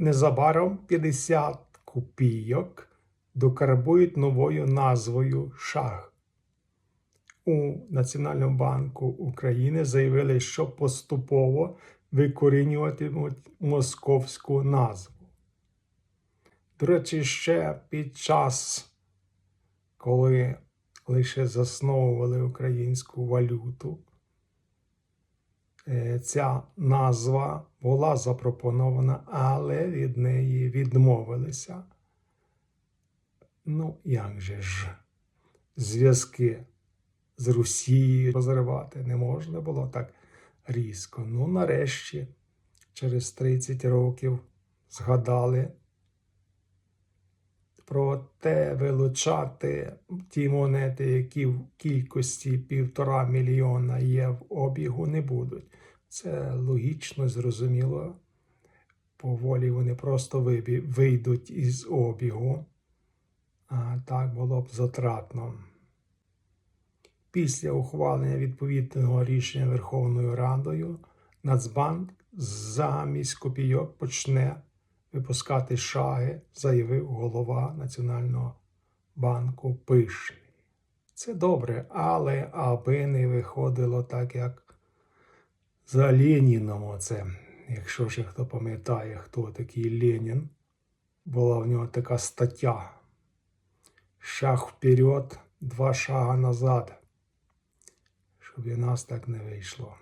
незабаром 50 копійок докарбують новою назвою шах. У Національному банку України заявили, що поступово викорінюватимуть московську назву. До речі, ще під час, коли лише засновували українську валюту, ця назва була запропонована, але від неї відмовилися. Ну, як же ж, зв'язки з Росією розривати не можна було так різко. Ну, нарешті, через 30 років згадали про те вилучати ті монети, які в кількості півтора мільйона є в обігу, не будуть. Це логічно, зрозуміло. Поволі вони просто вийдуть із обігу. А так було б затратно. Після ухвалення відповідного рішення Верховною Радою Нацбанк замість копійок почне випускати шаги, заявив голова Національного банку Пишний. Це добре, але аби не виходило так, як за Леніном оце. Якщо ще хто пам'ятає, хто такий Ленін, була в нього така стаття. Шаг вперед, два шага назад. Щоб і нас так не вийшло.